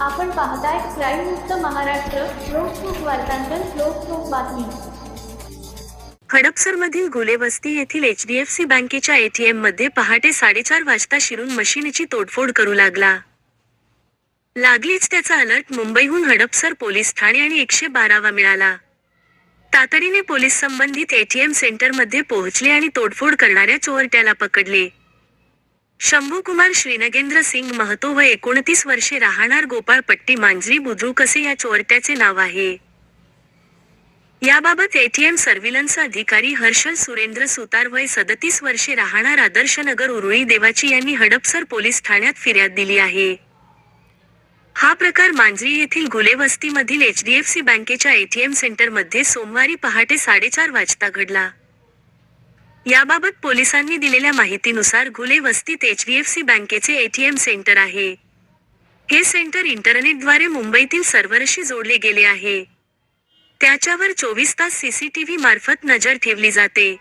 आपण पाहताय क्राईम मुक्त महाराष्ट्र लोकसुख वार्तांकन लोकसुख बातमी. हडपसरमधील गुलेवस्ती येथील एचडीएफसी बँकेच्या एटीएममध्ये पहाटे साडेचार वाजता शिरून मशीनची तोडफोड करू लागला. लागलीच त्याचा अलर्ट मुंबईहून हडपसर पोलीस ठाणे आणि एकशे बारावा मिळाला. तातडीने पोलीस संबंधित एटीएम सेंटरमध्ये पोहोचले आणि तोडफोड करणाऱ्या चोरट्याला पकडले. शंभू कुमार श्रीनगेंद्र सिंग महतो व एकोणतीस वर्षे राहणार गोपाळपट्टी मांजरी बुद्रुक असे या चोरट्याचे नाव आहे? याबाबत एटीएम सर्व्हिलन्स अधिकारी हर्षल सुरेंद्र सुतार वय सदतीस वर्षे राहणार आदर्शनगर उरुळी देवाची यांनी हडपसर पोलीस ठाण्यात फिर्याद दिली आहे. हा प्रकार मांजरी येथील गुलेवस्तीमधील एचडीएफसी बँकेच्या एटीएम सेंटरमध्ये सोमवारी पहाटे साडेचार वाजता घडला. याबाबत पोलिसांनी दिलेल्या माहितीनुसार घुले वस्तीत एचडीएफसी बँकेचे एटीएम सेंटर आहे. हे सेंटर इंटरनेटद्वारे मुंबईतील सर्व्हरशी जोडले गेले आहे. त्याच्यावर चोवीस तास सीसीटीव्ही मार्फत नजर ठेवली जाते.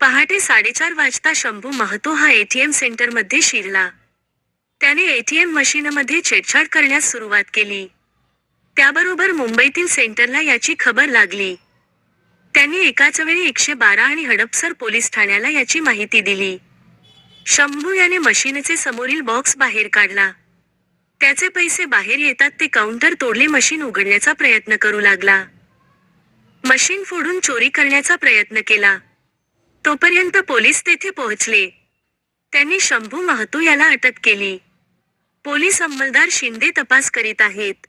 पहाटे साडेचार वाजता शंभू महतो हा एटीएम सेंटरमध्ये शिरला. त्याने एटीएम मशीनमध्ये छेडछाड करण्यास सुरुवात केली. त्याबरोबर मुंबईतील सेंटरला याची खबर लागली. त्यांनी एकाच वेळी एकशे बारा आणि हडपसर पोलीस ठाण्याला याची माहिती दिली. शंभू याने मशीनचे समोरील बॉक्स बाहेर काढला. त्याचे पैसे बाहेर येतात ते काउंटर तोडले मशीन उघडण्याचा प्रयत्न करू लागला. मशीन फोडून चोरी करण्याचा प्रयत्न केला. तोपर्यंत पोलीस तेथे पोहोचले. त्यांनी शंभू महतो याला अटक केली. पोलीस अंमलदार शिंदे तपास करीत आहेत.